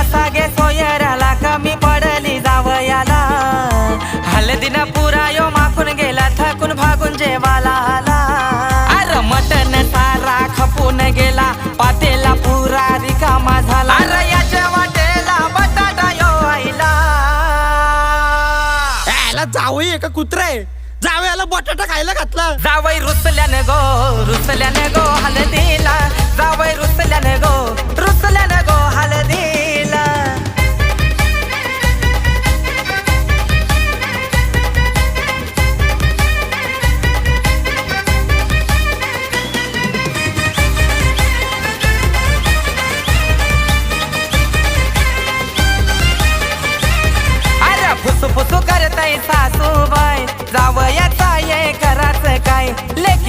नदीला सागे सोयऱ्याला कमी पडली जावयाला हलदीन पुरा यो माकून गेला थकून भागून जेवाला आला. अरे मटन सारा खपून गेला पातेला पुरा रिकामा झाला. अरे याच्या वाटेला बटाटा यो आईला. याला जावई का कुत्रा? आहे जावयाला बटाटा खायला घातला. जावई रुसल्यानं गो रुसल्यानं गो. करताय सासूबाई. जावयाचा ये कराच काय? लेख